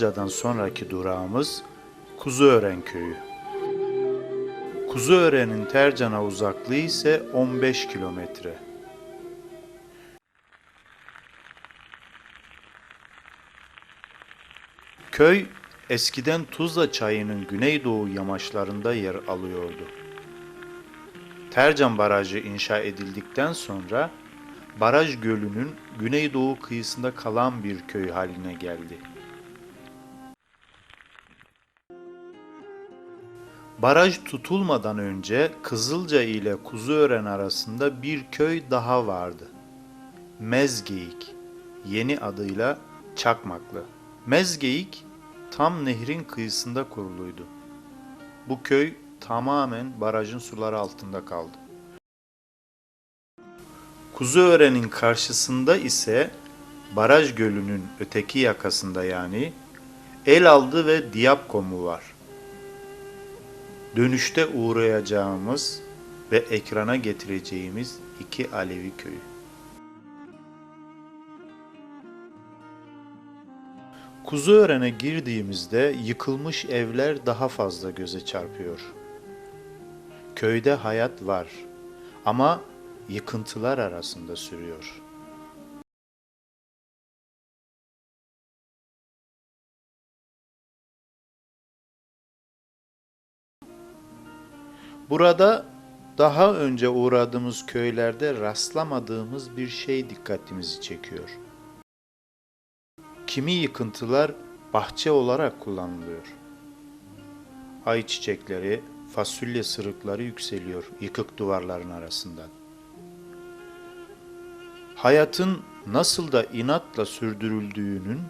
Kızılca'dan sonraki durağımız Kuzuören köyü. Kuzuören'in Tercan'a uzaklığı ise 15 kilometre. Köy eskiden Tuzla çayının güneydoğu yamaçlarında yer alıyordu. Tercan Barajı inşa edildikten sonra baraj gölünün güneydoğu kıyısında kalan bir köy haline geldi. Baraj tutulmadan önce Kızılca ile Kuzuören arasında bir köy daha vardı. Mezgeyik, yeni adıyla Çakmaklı. Mezgeyik tam nehrin kıyısında kuruluydu. Bu köy tamamen barajın suları altında kaldı. Kuzuören'in karşısında ise baraj gölünün öteki yakasında yani Elaldı ve Diyapkomu var. Dönüşte uğrayacağımız ve ekrana getireceğimiz iki Alevi köyü. Kuzuören'e girdiğimizde yıkılmış evler daha fazla göze çarpıyor. Köyde hayat var ama yıkıntılar arasında sürüyor. Burada daha önce uğradığımız köylerde rastlamadığımız bir şey dikkatimizi çekiyor. Kimi yıkıntılar bahçe olarak kullanılıyor. Ayçiçekleri, fasulye sırıkları yükseliyor yıkık duvarların arasından. Hayatın nasıl da inatla sürdürüldüğünün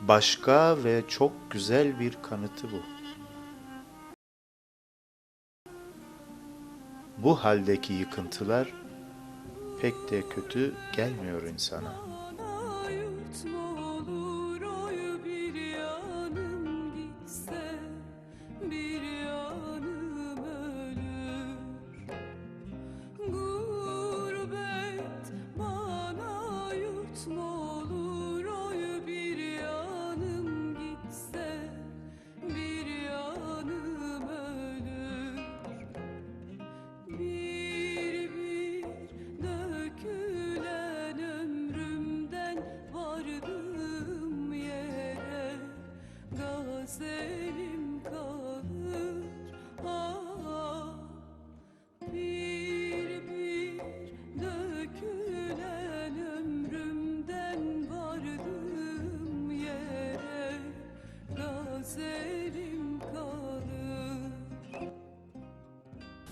başka ve çok güzel bir kanıtı bu. Bu haldeki yıkıntılar pek de kötü gelmiyor insana.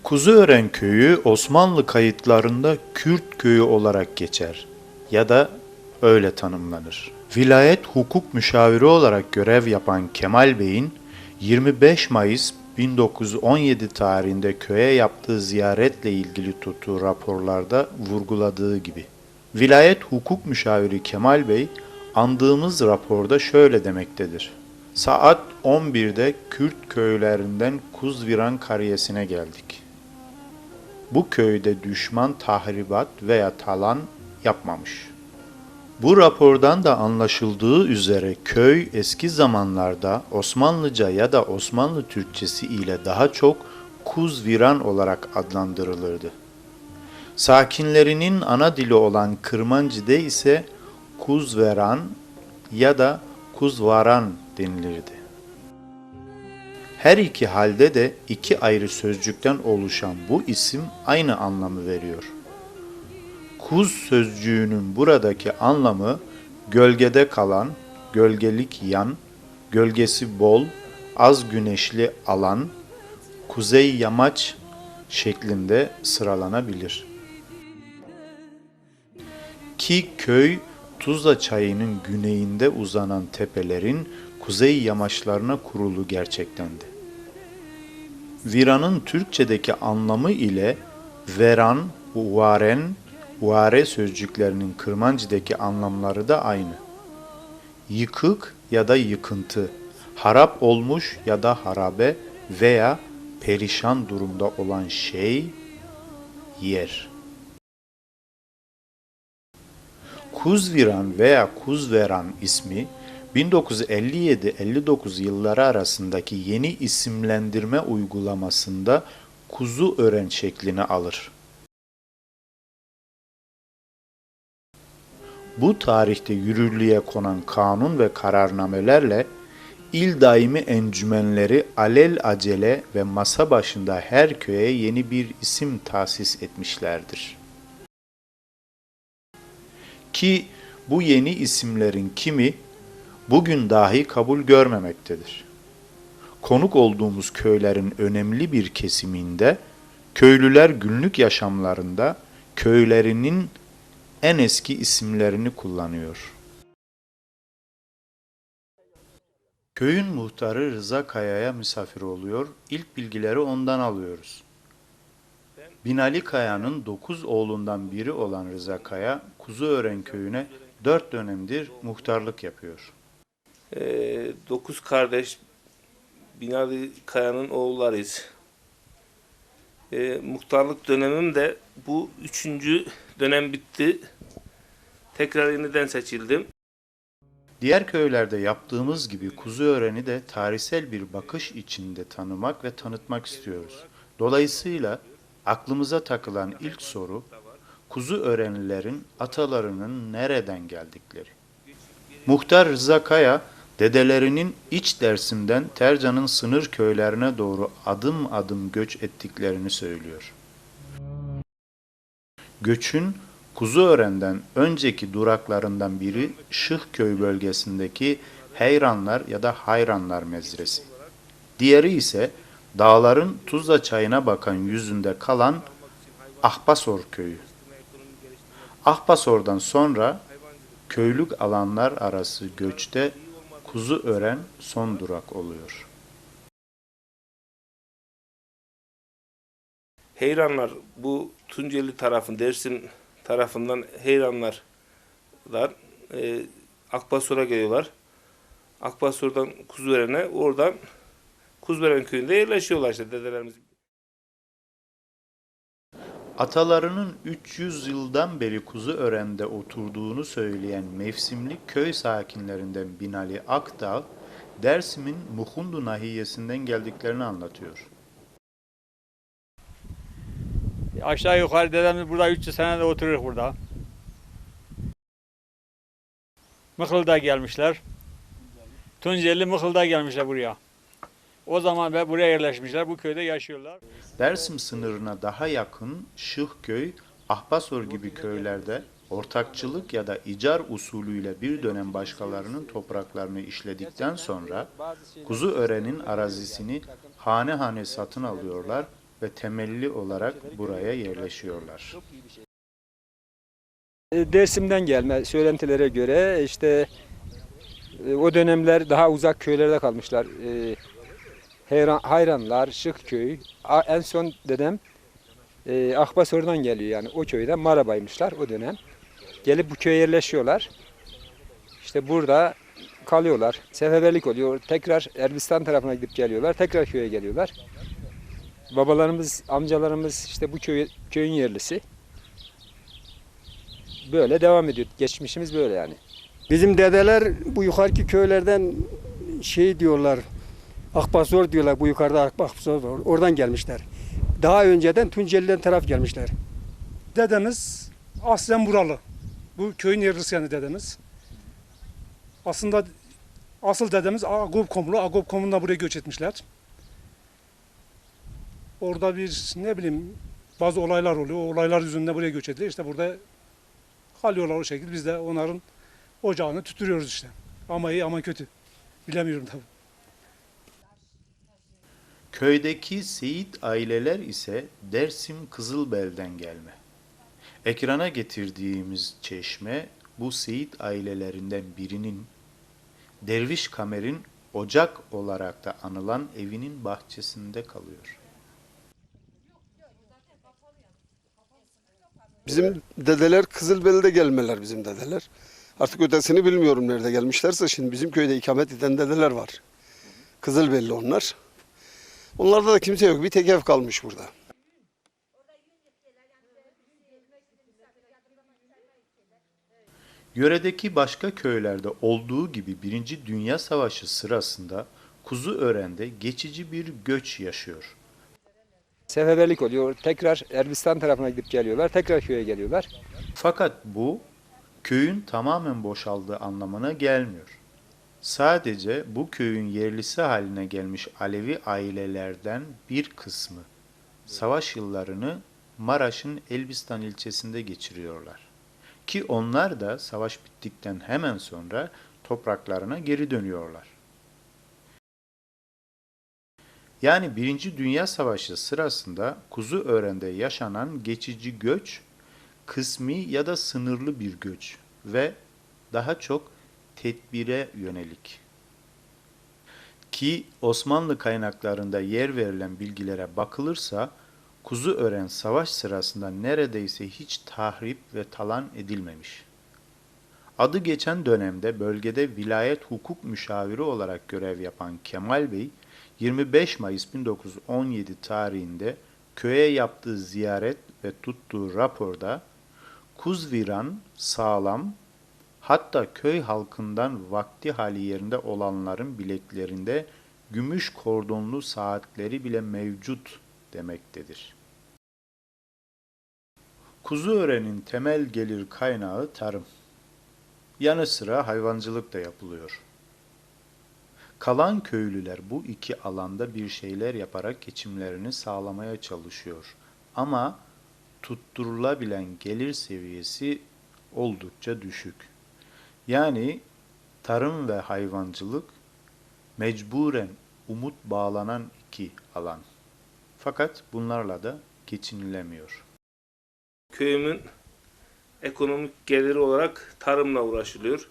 Kuzuören köyü Osmanlı kayıtlarında Kürt köyü olarak geçer ya da öyle tanımlanır. Vilayet hukuk müşaviri olarak görev yapan Kemal Bey'in 25 Mayıs 1917 tarihinde köye yaptığı ziyaretle ilgili tuttuğu raporlarda vurguladığı gibi. Vilayet hukuk müşaviri Kemal Bey andığımız raporda şöyle demektedir. Saat 11'de Kürt köylerinden Kuzviran kariyesine geldik. Bu köyde düşman tahribat veya talan yapmamış. Bu rapordan da anlaşıldığı üzere köy eski zamanlarda Osmanlıca ya da Osmanlı Türkçesi ile daha çok Kuzviran olarak adlandırılırdı. Sakinlerinin ana dili olan Kırmancı'da ise Kuzveran ya da Kuzvaran denilirdi. Her iki halde de iki ayrı sözcükten oluşan bu isim aynı anlamı veriyor. Kuz sözcüğünün buradaki anlamı gölgede kalan, gölgelik yan, gölgesi bol, az güneşli alan, kuzey yamaç şeklinde sıralanabilir. Ki köy Tuzla çayının güneyinde uzanan tepelerin kuzey yamaçlarına kurulu gerçektendi. Viran'ın Türkçedeki anlamı ile veran, varen, vare sözcüklerinin Kırmancı'daki anlamları da aynı. Yıkık ya da yıkıntı, harap olmuş ya da harabe veya perişan durumda olan şey, yer. Kuzviran veya Kuzveran ismi 1957-59 yılları arasındaki yeni isimlendirme uygulamasında kuzu ören şeklini alır. Bu tarihte yürürlüğe konan kanun ve kararnamelerle il daimi encümenleri alel acele ve masa başında her köye yeni bir isim tahsis etmişlerdir. Ki bu yeni isimlerin kimi bugün dahi kabul görmemektedir. Konuk olduğumuz köylerin önemli bir kesiminde köylüler günlük yaşamlarında köylerinin en eski isimlerini kullanıyor. Köyün muhtarı Rıza Kaya'ya misafir oluyor, ilk bilgileri ondan alıyoruz. Binali Kaya'nın dokuz oğlundan biri olan Rıza Kaya, Kuzuören köyüne dört dönemdir muhtarlık yapıyor. Ee, dokuz kardeş Binali Kaya'nın oğullarıyız. Ee, muhtarlık dönemim de bu üçüncü dönem bitti. Tekrar yeniden seçildim. Diğer köylerde yaptığımız gibi Kuzuören'i de tarihsel bir bakış içinde tanımak ve tanıtmak istiyoruz. Dolayısıyla aklımıza takılan ilk soru, Kuzuörenlilerin atalarının nereden geldikleri. Muhtar Rıza Kaya, dedelerinin iç Dersim'den Tercan'ın sınır köylerine doğru adım adım göç ettiklerini söylüyor. Göçün Kuzuören'den önceki duraklarından biri Şıhköy bölgesindeki Heyranlar ya da Hayranlar mezresi. Diğeri ise dağların Tuzla çayına bakan yüzünde kalan Ahbasor köyü. Ahbasor'dan sonra köylük alanlar arası göçte Kuzuören son durak oluyor. Heyranlar bu Tunceli tarafın Dersim tarafından Heyranlarlar e, Akbasor'a geliyorlar. Akbasor'dan Kuzuveren'e oradan Kuzveren köyünde yerleşiyorlar işte dedelerimiz. Atalarının 300 yıldan beri Kuzuören'de oturduğunu söyleyen mevsimlik köy sakinlerinden Binali Akdağ, Dersim'in Muhundu nahiyesinden geldiklerini anlatıyor. Aşağı yukarı dedemiz burada 300 sene de oturur burada. Mıkıl'da gelmişler. Tunceli Mıkıl'da gelmişler buraya. O zaman ve buraya yerleşmişler. Bu köyde yaşıyorlar. Dersim sınırına daha yakın Şıhköy, Ahbasor gibi köylerde ortakçılık ya da icar usulüyle bir dönem başkalarının topraklarını işledikten sonra Kuzuören'in arazisini hane hane satın alıyorlar ve temelli olarak buraya yerleşiyorlar. E, Dersim'den gelme söylentilere göre işte e, o dönemler daha uzak köylerde kalmışlar. Heyran, Hayranlar, Şıkköy, en son dedem e, Akbasor'dan geliyor yani o köyde Marabaymışlar o dönem. Gelip bu köye yerleşiyorlar. İşte burada kalıyorlar. Seferberlik oluyor. Tekrar Elbistan tarafına gidip geliyorlar. Tekrar köye geliyorlar. Babalarımız, amcalarımız işte bu köy, köyün yerlisi. Böyle devam ediyor. Geçmişimiz böyle yani. Bizim dedeler bu yukarıki köylerden şey diyorlar, Akbasor diyorlar bu yukarıda Akbasor var. Oradan gelmişler. Daha önceden Tunceli'den taraf gelmişler. Dedemiz aslen buralı. Bu köyün yerlisi yani dedemiz. Aslında asıl dedemiz Agop Komlu. Agop Komu'ndan buraya göç etmişler. Orada bir ne bileyim bazı olaylar oluyor. O olaylar yüzünden buraya göç ediliyor. İşte burada kalıyorlar o şekilde. Biz de onların ocağını tütürüyoruz işte. Ama iyi ama kötü. Bilemiyorum tabii. Köydeki Seyit aileler ise Dersim Kızılbel'den gelme. Ekrana getirdiğimiz çeşme bu Seyit ailelerinden birinin Derviş Kamer'in ocak olarak da anılan evinin bahçesinde kalıyor. Bizim dedeler Kızılbeli'de gelmeler bizim dedeler. Artık ötesini bilmiyorum nerede gelmişlerse şimdi bizim köyde ikamet eden dedeler var. Kızılbelli onlar. Onlarda da kimse yok. Bir tek ev kalmış burada. Yöredeki başka köylerde olduğu gibi Birinci Dünya Savaşı sırasında Kuzuören'de geçici bir göç yaşıyor. Seferberlik oluyor. Tekrar Elbistan tarafına gidip geliyorlar. Tekrar köye geliyorlar. Fakat bu köyün tamamen boşaldığı anlamına gelmiyor. Sadece bu köyün yerlisi haline gelmiş Alevi ailelerden bir kısmı savaş yıllarını Maraş'ın Elbistan ilçesinde geçiriyorlar. Ki onlar da savaş bittikten hemen sonra topraklarına geri dönüyorlar. Yani Birinci Dünya Savaşı sırasında Kuzuören'de yaşanan geçici göç kısmi ya da sınırlı bir göç ve daha çok tedbire yönelik. Ki Osmanlı kaynaklarında yer verilen bilgilere bakılırsa Kuzuören savaş sırasında neredeyse hiç tahrip ve talan edilmemiş. Adı geçen dönemde bölgede vilayet hukuk müşaviri olarak görev yapan Kemal Bey, 25 Mayıs 1917 tarihinde köye yaptığı ziyaret ve tuttuğu raporda Kuzviran sağlam, hatta köy halkından vakti hali yerinde olanların bileklerinde gümüş kordonlu saatleri bile mevcut demektedir. Kuzuören'in temel gelir kaynağı tarım. Yanı sıra hayvancılık da yapılıyor. Kalan köylüler bu iki alanda bir şeyler yaparak geçimlerini sağlamaya çalışıyor. Ama tutturulabilen gelir seviyesi oldukça düşük. Yani tarım ve hayvancılık mecburen umut bağlanan iki alan. Fakat bunlarla da geçinilemiyor. Köyümün ekonomik geliri olarak tarımla uğraşılıyor.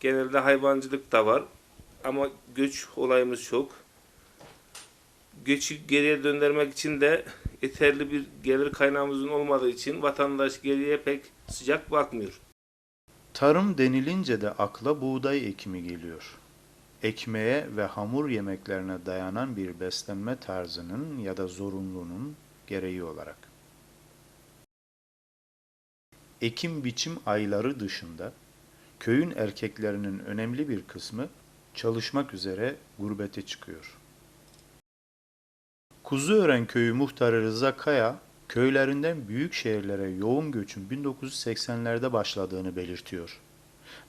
Genelde hayvancılık da var ama göç olayımız çok. Göçü geriye döndürmek için de yeterli bir gelir kaynağımızın olmadığı için vatandaş geriye pek sıcak bakmıyor. Tarım denilince de akla buğday ekimi geliyor. Ekmeğe ve hamur yemeklerine dayanan bir beslenme tarzının ya da zorunluluğunun gereği olarak. Ekim biçim ayları dışında köyün erkeklerinin önemli bir kısmı çalışmak üzere gurbete çıkıyor. Kuzuören Köyü muhtarı Rıza Kaya, köylerinden büyük şehirlere yoğun göçün 1980'lerde başladığını belirtiyor.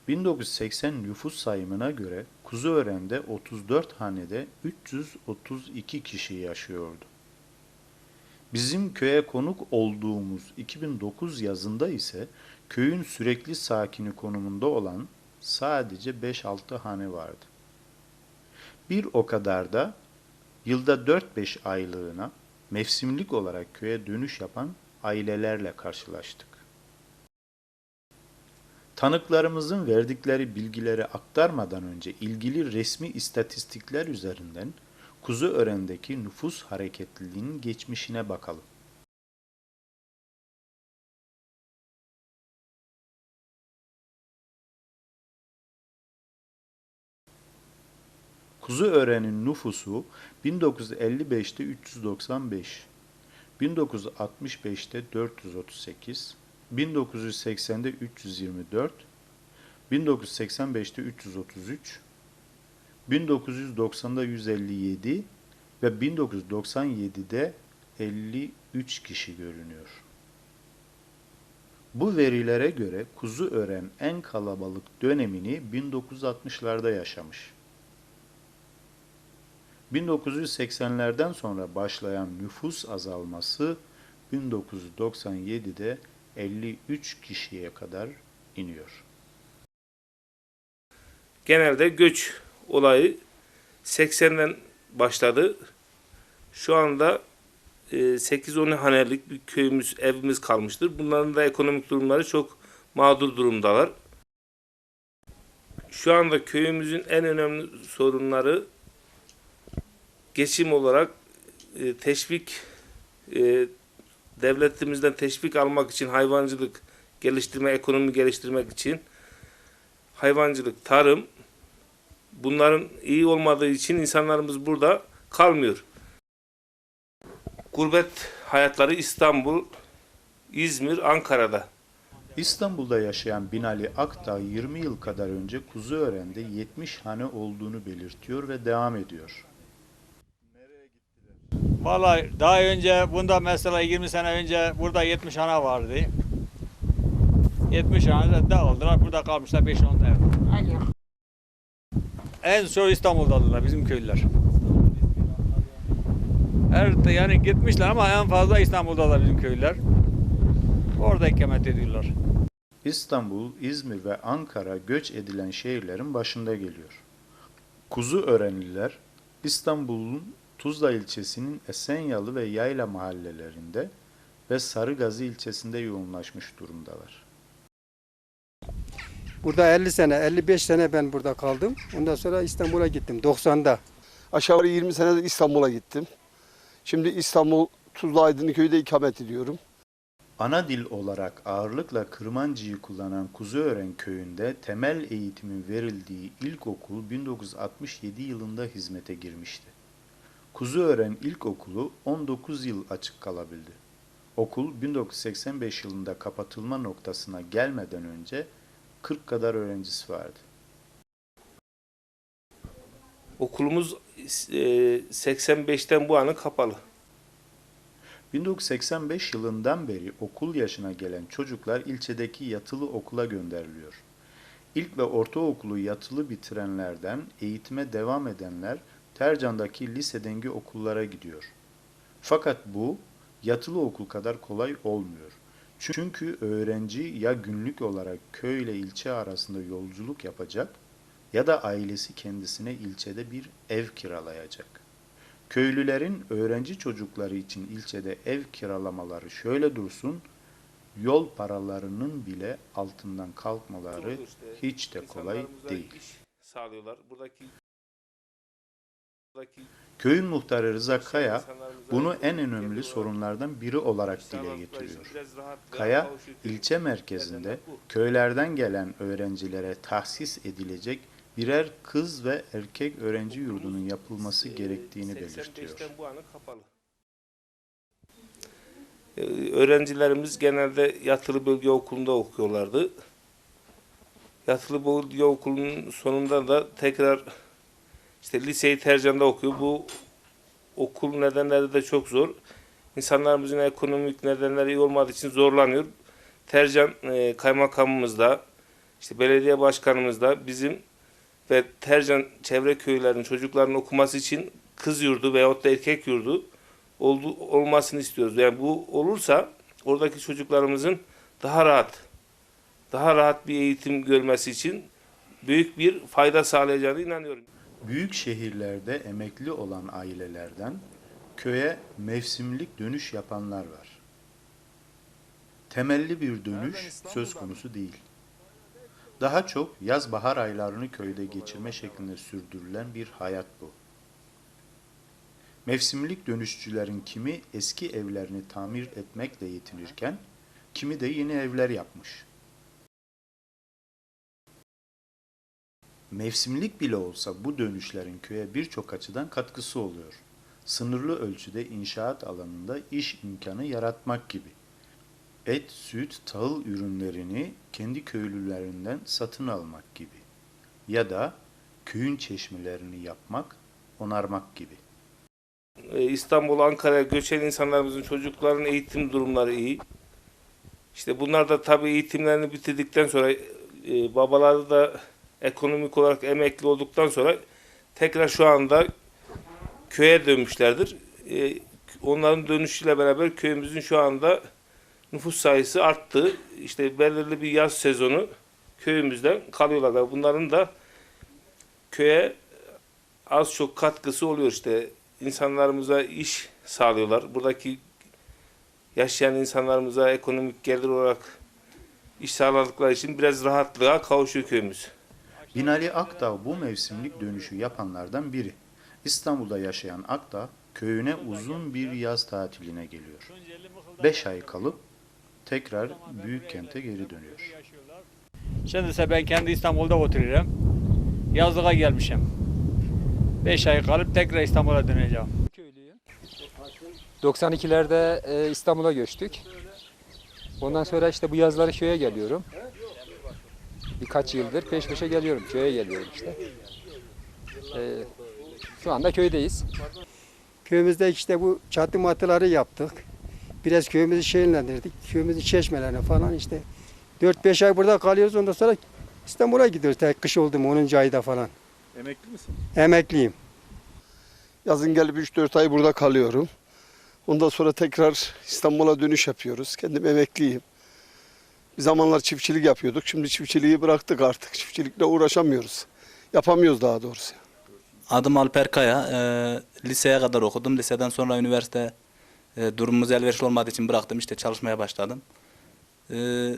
1980 nüfus sayımına göre Kuzuören'de 34 hanede 332 kişi yaşıyordu. Bizim köye konuk olduğumuz 2009 yazında ise köyün sürekli sakini konumunda olan sadece 5-6 hane vardı. Bir o kadar da yılda 4-5 aylığına mevsimlik olarak köye dönüş yapan ailelerle karşılaştık. Tanıklarımızın verdikleri bilgileri aktarmadan önce ilgili resmi istatistikler üzerinden Kuzuören'deki nüfus hareketliliğinin geçmişine bakalım. Kuzuören'in nüfusu 1955'te 395, 1965'te 438, 1980'de 324, 1985'te 333, 1990'da 157 ve 1997'de 53 kişi görünüyor. Bu verilere göre Kuzuören en kalabalık dönemini 1960'larda yaşamış. 1980'lerden sonra başlayan nüfus azalması 1997'de 53 kişiye kadar iniyor. Genelde göç olayı 80'den başladı. Şu anda e, 8-10 hanelik bir köyümüz, evimiz kalmıştır. Bunların da ekonomik durumları çok mağdur durumdalar. Şu anda köyümüzün en önemli sorunları geçim olarak e, teşvik e, devletimizden teşvik almak için hayvancılık geliştirme, ekonomi geliştirmek için hayvancılık, tarım bunların iyi olmadığı için insanlarımız burada kalmıyor. Gurbet hayatları İstanbul, İzmir, Ankara'da. İstanbul'da yaşayan Binali Akdağ 20 yıl kadar önce Kuzuören'de 70 hane olduğunu belirtiyor ve devam ediyor. Vallahi daha önce bunda mesela 20 sene önce burada 70 hane vardı. 70 hane de dağıldılar. Burada kalmışlar 5-10 ev. En çok İstanbul'dadılar bizim köylüler. Her yani gitmişler ama en fazla İstanbul'dalar bizim köylüler. Orada ikamet ediyorlar. İstanbul, İzmir ve Ankara göç edilen şehirlerin başında geliyor. Kuzuörenliler İstanbul'un Tuzla ilçesinin Esenyalı ve Yayla mahallelerinde ve Sarıgazi ilçesinde yoğunlaşmış durumdalar. Burada 50 sene, 55 sene ben burada kaldım. Ondan sonra İstanbul'a gittim 90'da. Aşağı yukarı 20 senedir İstanbul'a gittim. Şimdi İstanbul Tuzla Aydınlıköy'de ikamet ediyorum. Ana dil olarak ağırlıkla Kırmancı'yı kullanan Kuzuören köyünde temel eğitimin verildiği ilkokul 1967 yılında hizmete girmişti. Kuzuören İlkokulu 19 yıl açık kalabildi. Okul 1985 yılında kapatılma noktasına gelmeden önce 40 kadar öğrencisi vardı. Okulumuz e, 85'ten bu yana kapalı. 1985 yılından beri okul yaşına gelen çocuklar ilçedeki yatılı okula gönderiliyor. İlk ve ortaokulu yatılı bitirenlerden eğitime devam edenler Tercan'daki lise dengi okullara gidiyor. Fakat bu yatılı okul kadar kolay olmuyor. Çünkü öğrenci ya günlük olarak köy ile ilçe arasında yolculuk yapacak ya da ailesi kendisine ilçede bir ev kiralayacak. Köylülerin öğrenci çocukları için ilçede ev kiralamaları şöyle dursun, yol paralarının bile altından kalkmaları hiç de kolay değil. sağlıyorlar. Buradaki Köyün muhtarı Rıza Kaya bunu en önemli sorunlardan biri olarak dile getiriyor. Kaya ilçe merkezinde köylerden gelen öğrencilere tahsis edilecek birer kız ve erkek öğrenci yurdunun yapılması Ee, gerektiğini belirtiyor. 85'ten bu yana kapalı. Ee, Öğrencilerimiz genelde yatılı bölge okulunda okuyorlardı. Yatılı bölge okulunun sonunda da tekrar işte liseyi Tercan'da okuyor. Bu okul nedenleri de çok zor. İnsanlarımızın ekonomik nedenleri iyi olmadığı için zorlanıyor. Tercan e, kaymakamımız işte belediye başkanımız da bizim ve Tercan çevre köylerinin çocukların okuması için kız yurdu veyahut da erkek yurdu oldu, olmasını istiyoruz. Yani bu olursa oradaki çocuklarımızın daha rahat, daha rahat bir eğitim görmesi için büyük bir fayda sağlayacağını inanıyorum. Büyük şehirlerde emekli olan ailelerden köye mevsimlik dönüş yapanlar var. Temelli bir dönüş söz konusu değil. Daha çok yaz-bahar aylarını köyde geçirme şeklinde sürdürülen bir hayat bu. Mevsimlik dönüşçülerin kimi eski evlerini tamir etmekle yetinirken, kimi de yeni evler yapmış. Mevsimlik bile olsa bu dönüşlerin köye birçok açıdan katkısı oluyor. Sınırlı ölçüde inşaat alanında iş imkanı yaratmak gibi. Et, süt, tahıl ürünlerini kendi köylülerinden satın almak gibi. Ya da köyün çeşmelerini yapmak, onarmak gibi. Ee, İstanbul, Ankara'ya göçen insanlarımızın çocukların eğitim durumları iyi. İşte bunlar da tabii eğitimlerini bitirdikten sonra e, babaları da ekonomik olarak emekli olduktan sonra tekrar şu anda köye dönmüşlerdir. E, onların dönüşüyle beraber köyümüzün şu anda nüfus sayısı arttı. İşte belirli bir yaz sezonu köyümüzden kalıyorlar. Bunların da köye az çok katkısı oluyor işte. insanlarımıza iş sağlıyorlar. Buradaki yaşayan insanlarımıza ekonomik gelir olarak iş sağladıkları için biraz rahatlığa kavuşuyor köyümüz. Binali Akdağ bu mevsimlik dönüşü yapanlardan biri. İstanbul'da yaşayan Akdağ köyüne uzun bir yaz tatiline geliyor. 5 ay kalıp tekrar büyük kente geri dönüyor. Şimdi ise ben kendi İstanbul'da oturuyorum. Yazlığa gelmişim. 5 ay kalıp tekrar İstanbul'a döneceğim. Köylüyüm. 92'lerde e, İstanbul'a göçtük. Ondan sonra işte bu yazları köye geliyorum. Birkaç yıldır peş peşe geliyorum. Köye geliyorum işte. Ee, şu anda köydeyiz. Köyümüzde işte bu çatı matıları yaptık. Biraz köyümüzü şehirlendirdik. Köyümüzün çeşmelerine falan işte. 4-5 ay burada kalıyoruz. Ondan sonra İstanbul'a gidiyoruz. Tek kış oldu mu 10. ayda falan. Emekli misin? Emekliyim. Yazın gelip 3-4 ay burada kalıyorum. Ondan sonra tekrar İstanbul'a dönüş yapıyoruz. Kendim emekliyim. Bir zamanlar çiftçilik yapıyorduk. Şimdi çiftçiliği bıraktık artık. Çiftçilikle uğraşamıyoruz. Yapamıyoruz daha doğrusu. Adım Alper Kaya. Ee, liseye kadar okudum. Liseden sonra üniversite e, durumumuz elverişli olmadığı için bıraktım. İşte çalışmaya başladım. Ee,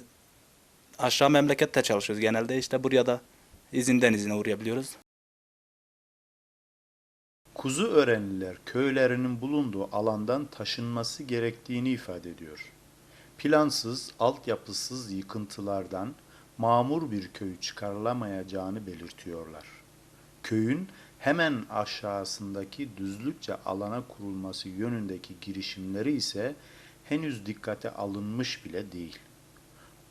aşağı memlekette çalışıyoruz genelde. İşte buraya da izinden izine uğrayabiliyoruz. Kuzu öğrenliler köylerinin bulunduğu alandan taşınması gerektiğini ifade ediyor. Plansız, altyapısız yıkıntılardan mamur bir köy çıkarılamayacağını belirtiyorlar. Köyün hemen aşağısındaki düzlükçe alana kurulması yönündeki girişimleri ise henüz dikkate alınmış bile değil.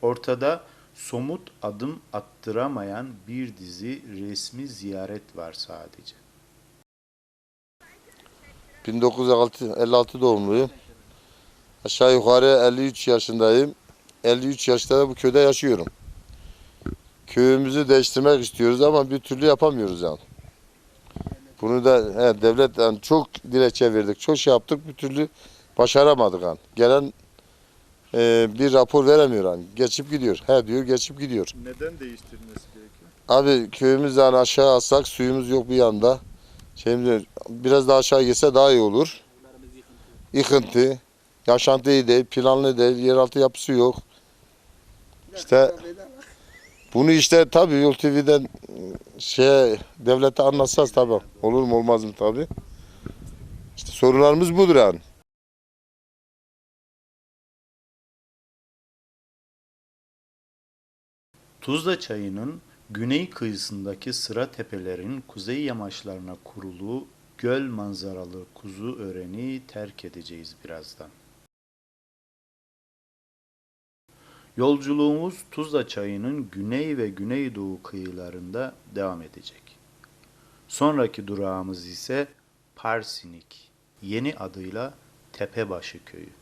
Ortada somut adım attıramayan bir dizi resmi ziyaret var sadece. 1956 doğumluyum. Aşağı yukarı 53 yaşındayım. 53 yaşta da bu köyde yaşıyorum. Köyümüzü değiştirmek istiyoruz ama bir türlü yapamıyoruz yani. Bunu da he, devlet yani çok dilekçe verdik, çok şey yaptık bir türlü başaramadık yani. Gelen e, bir rapor veremiyor yani. Geçip gidiyor. He diyor geçip gidiyor. Neden değiştirilmesi gerekiyor? Abi köyümüz yani aşağı atsak suyumuz yok bir yanda. Şeyimiz biraz daha aşağı gitse daha iyi olur. Yıkıntı. Yaşantı iyi değil, planlı değil, yeraltı yapısı yok. İşte bunu işte tabii Yol şey devlete anlatsaz tabii. Olur mu olmaz mı tabii. İşte sorunlarımız budur yani. Tuzla Çayı'nın güney kıyısındaki sıra tepelerin kuzey yamaçlarına kurulu göl manzaralı kuzu öreni terk edeceğiz birazdan. Yolculuğumuz Tuzla Çayı'nın güney ve güneydoğu kıyılarında devam edecek. Sonraki durağımız ise Parsinik, yeni adıyla Tepebaşı Köyü.